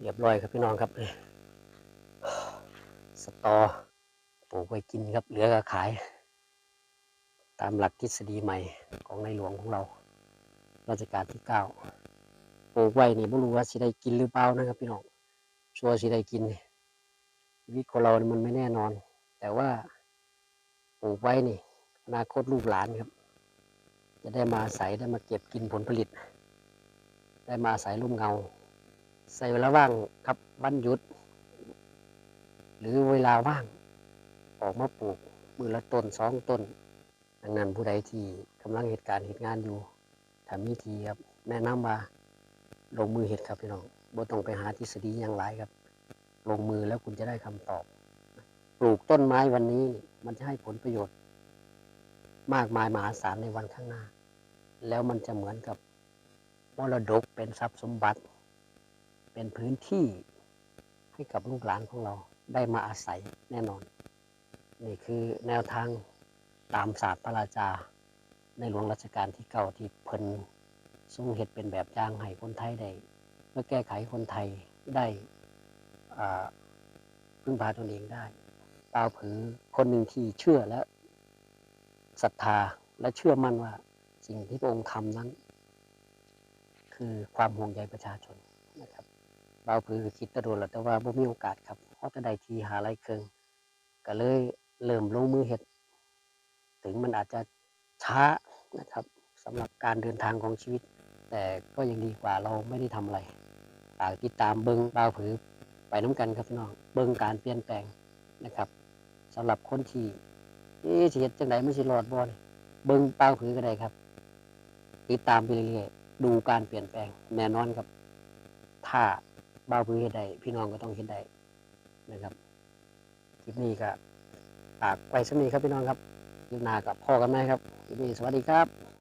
เรียบร้อยครับพี่น้องครับสตอปลูกไว้กินครับ เหลือก็ขาย ตามหลักทฤษฎีใหม่ของในหลวงของเรารัชกาลที่เก้าปลูกไว้นี่ไม่รู้ว่าสิได้กินหรือเปล่านะครับ พี่น้องชัวร์สิได้กินนี่ชีวิตของเรานี่มันไม่แน่นอน แต่ว่าปลูกไว้นี่ อนาคตลูกหลานครับ จะได้มาอาศัยได้มาเก็บกินผลผลิต ได้มาอาศัยร่มเงา ใส่เวลาว่างครับวันหยุด หรือเวลาว่าง ออกมาปลูกมือละต้นสองต้นดังนั้นผู้ใดที่กำลังเหตุการณ์เหตุงานอยู่ถ้ามีทีครับแนะนำว่าลงมือเหตุครับพี่น้องบ่ต้องไปหาทฤษฎีอย่างไรครับ ลงมือแล้วคุณจะได้คำตอบ ปลูกต้นไม้วันนี้มันจะให้ผลประโยชน์ มากมายมหาศาลในวันข้างหน้า แล้วมันจะเหมือนกับมรดกเป็นทรัพย์สมบัติ เป็นพื้นที่ให้กับลูกหลานของเราได้มาอาศัยแน่นอน นี่คือแนวทางตามศาสตร์พระราชา ในหลวงรัชกาลที่เก้าที่เพิ่นทรงเห็ดเป็นแบบอย่างให้คนไทยได้เพื่อแก้ไขคนไทยได้พึ่งพาตนเองได้เปล่าผือคนหนึ่งที่เชื่อและศรัทธาและเชื่อมั่นว่าสิ่งที่พระองค์ทำนั้น คือความห่วงใยประชาชนนะครับ บาผือคิดตะโดนแล้วแต่ว่าบ่มีโอกาสครับเพราะแต่ใดทีหาไรเคิงก็เลยเริ่มลงมือเห็ด ถึงมันอาจจะช้านะครับสำหรับการเดินทางของชีวิต แต่ก็ยังดีกว่าเราไม่ได้ทำอะไรฝากติดตามเบิงเบาวผือไปน้ำกันครับพี่น้องเบิงการเปลี่ยนแปลงนะครับสำหรับคนที่เอ๊ะเฮ็ดจังไดไม่สิรอดบ่นี่เบิงเบาวผือก็ได้ครับ ติดตามไปเรื่อยๆดูการเปลี่ยนแปลงแน่นอนครับ ถ้า บาพื้นเฮ็ดได้พี่น้องก็ต้องเฮ็ดได้นะครับคลิปนี้ก็ฝากไว้สำนี้ครับพี่น้องครับคลิปหน้ากับพ่อกันไหมครับคลิปนี้สวัสดีครับ